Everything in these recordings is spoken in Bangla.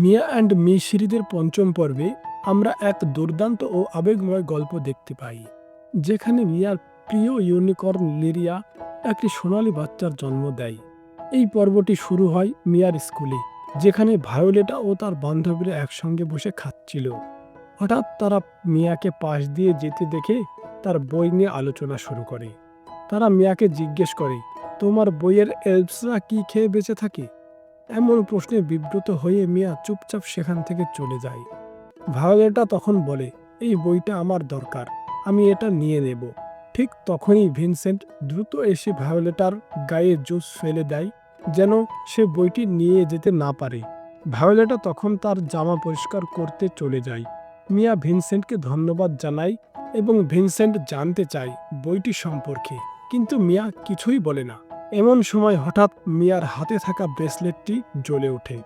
মিয়া অ্যান্ড মি সিরিজের পঞ্চম পর্বে আমরা এক দুর্দান্ত ও আবেগময় গল্প দেখতে পাই, যেখানে মিয়ার প্রিয় ইউনিকর্ন লিরিয়া একটি সোনালি বাচ্চার জন্ম দেয়। এই পর্বটি শুরু হয় মিয়ার স্কুলে, যেখানে ভায়োলেটা ও তার বান্ধবীরা একসঙ্গে বসে খাচ্ছিল। হঠাৎ তারা মিয়াকে পাশ দিয়ে যেতে দেখে তার বই নিয়ে আলোচনা শুরু করে। তারা মিয়াকে জিজ্ঞেস করে, তোমার বইয়ের এলসরা কি খেয়ে বেঁচে থাকে? এমন প্রশ্নে বিব্রত হয়ে মিয়া চুপচাপ সেখান থেকে চলে যায়। ভায়োলেটা তখন বলে, এই বইটা আমার দরকার, আমি এটা নিয়ে নেব। ঠিক তখনই ভিনসেন্ট দ্রুত এসে ভায়োলেটার গায়ে জুস ফেলে দেয়, যেন সে বইটি নিয়ে যেতে না পারে। ভায়োলেটা তখন তার জামা পরিষ্কার করতে চলে যায়। মিয়া ভিনসেন্টকে ধন্যবাদ জানায় এবং ভিনসেন্ট জানতে চায় বইটি সম্পর্কে। কিন্তু মিয়া কিছুই বলে না। এমন সময় হঠাৎ মিয়ার হাতে থাকা ব্রেসলেটটি জ্বলে ওঠে,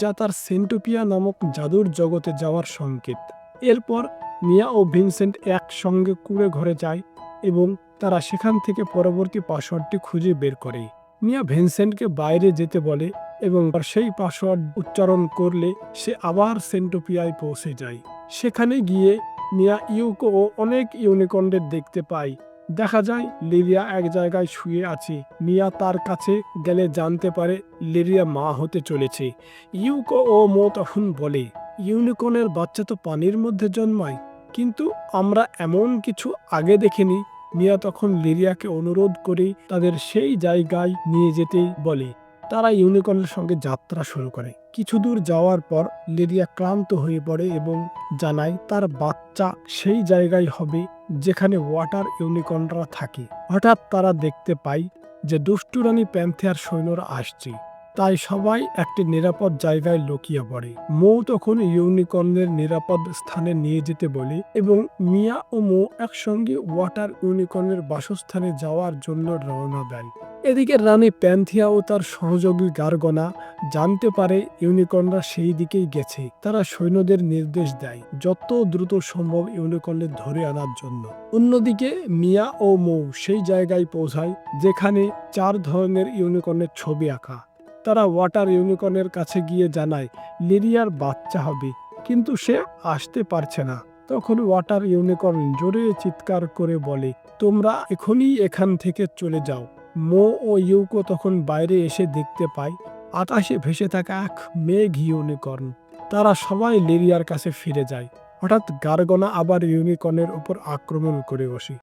যা তার সেন্টোপিয়া নামক জাদুর জগতে যাওয়ার সংকেত। এরপর মিয়া ও ভিনসেন্ট একসঙ্গে কুড়ে ঘরে যায় এবং তারা সেখান থেকে পরবর্তী পাসওয়ার্ডটি খুঁজে বের করে। মিয়া ভিনসেন্টকে বাইরে যেতে বলে এবং সেই পাসওয়ার্ড উচ্চারণ করলে সে আবার সেন্টোপিয়ায় পৌঁছে যায়। সেখানে গিয়ে মিয়া ইউকো ও অনেক ইউনিকন্ডের দেখতে পায় দেখা যায়, লিরিয়া এক জায়গায় শুয়ে আছে। মিয়া তার কাছে গেলে জানতে পারে লিরিয়া মা হতে চলেছে। ইউকো ও মো তখন বলে ইউনিকর্নের বাচ্চা তো পানির মধ্যে জন্মায়। কিন্তু আমরা এমন কিছু আগে দেখিনি। মিয়া তখন লিরিয়াকে অনুরোধ করে তাদের সেই জায়গায় নিয়ে যেতে বলে। তারা ইউনিকর্নের সঙ্গে যাত্রা শুরু করে। কিছু দূর যাওয়ার পর লিরিয়া ক্লান্ত হয়ে পড়ে এবং জানায়, তার বাচ্চা সেই জায়গায় হবে যেখানে ওয়াটার ইউনিকর্নরা থাকে। হঠাৎ তারা দেখতে পায় যে দুষ্টুরানী প্যান্থেয়ার সৈন্যরা আসছে। তাই সবাই একটি নিরাপদ জায়গায় লুকিয়ে পড়ে। মৌ তখন ইউনিকর্নের নিরাপদ স্থানে নিয়ে যেতে বলে এবং মিয়া ও মৌ একসঙ্গে ওয়াটার ইউনিকর্নের বাসস্থানে যাওয়ার জন্য রওনা দেয় এদিকে রানী প্যান্থিয়া ও তার সহযোগী গার্গনা জানতে পারে ইউনিকর্নরা সেই দিকেই গেছে। তারা সৈন্যদের নির্দেশ দেয় যত দ্রুত সম্ভব ইউনিকর্নের ধরে আনার জন্য। অন্যদিকে মিয়া ও মৌ সেই জায়গায় পৌঁছায় যেখানে চার ধরনের ইউনিকর্নের ছবি আঁকা। তারা ওয়াটার ইউনিকর্নের কাছে গিয়ে জানায়, লিরিয়ার বাচ্চা হবে। কিন্তু সে আসতে পারছে না। তখন ওয়াটার ইউনিকর্ন জোরে চিৎকার করে বলে, তোমরা এখনই এখান থেকে চলে যাও। মো ও ইউকো তখন বাইরে এসে দেখতে পায়, আকাশে ভেসে থাকা এক মেঘ ইউনিকর্ন। তারা সবাই লিরিয়ার কাছে ফিরে যায়। হঠাৎ গার্গনা আবার ইউনিকর্নের উপর আক্রমণ করে বসে।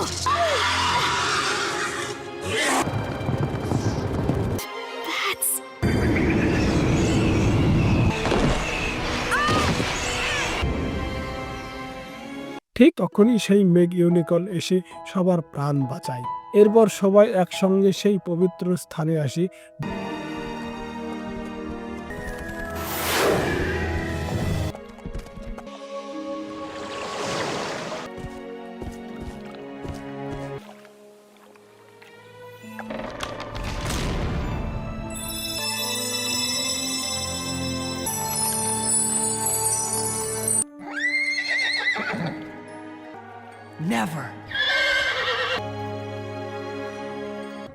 That's ঠিক তখনই সেই মেঘ ইউনিকর্ন এসে সবার প্রাণ বাঁচায়। এরপর সবাই একসঙ্গে সেই পবিত্র স্থানে আসে। Never.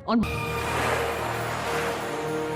On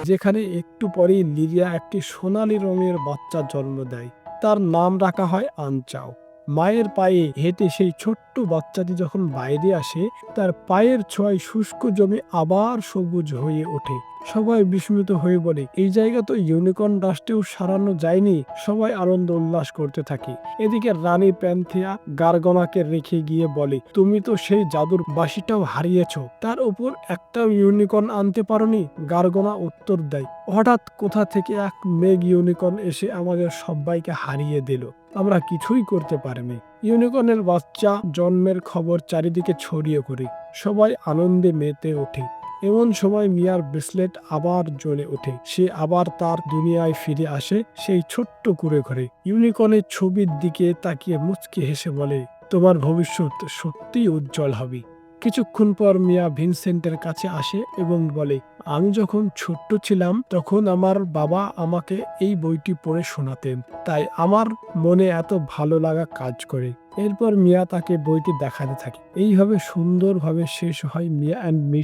যেখানে একটু পরেই লিরিয়া একটি সোনালি রঙের বাচ্চা জন্ম দেয় তার নাম রাখা হয় আনচাও মায়ের পায়ে হেঁটে সেই ছোট্ট বাচ্চাটি যখন বাইরে আসে, তার পায়ের ছোঁয়ায় শুষ্ক জমি আবার সবুজ হয়ে ওঠে। সবাই বিস্মিত হয়ে বলে, এই জায়গা তো ইউনিকর্ন রাষ্ট্রেও সারানো যায়নি। সবাই আনন্দ উল্লাস করতে থাকে। এদিকে রানী প্যান্থিয়া গার্গনাকে রেখে গিয়ে বলে, তুমি তো সেই জাদুর বাসিটাও হারিয়েছ। তার উপর একটাও ইউনিকর্ন আনতে পারোনি? গার্গনা উত্তর দেয়, হঠাৎ কোথা থেকে এক মেঘ ইউনিকর্ন এসে আমাদের সবাইকে হারিয়ে দিল। আমরা কিছুই করতে পারিনি। ইউনিকর্নের বাচ্চা জন্মের খবর চারিদিকে ছড়িয়ে করি সবাই আনন্দে মেতে ওঠে। এমন সময় মিয়ার ব্রেসলেট আবার জ্বলে ওঠে। সে আবার তার দুনিয়ায় ফিরে আসে সেই ছোট্ট কুড়ে ঘরে। ইউনিকর্নের ছবির দিকে তাকিয়ে মুচকি হেসে বলে, তোমার ভবিষ্যৎ সত্যিই উজ্জ্বল হবে। কিছুক্ষণ পর মিয়া ভিনসেন্টের কাছে আসে এবং বলে, আমি যখন ছোট্ট ছিলাম তখন আমার বাবা আমাকে এই বইটি পড়ে শোনাতেন, তাই আমার মনে এত ভালো লাগা কাজ করে। এরপর মিয়া তাকে বইটি দেখাতে থাকে। এইভাবে সুন্দরভাবে শেষ হয় মিয়া অ্যান্ড মি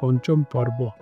পঞ্চম পর্ব।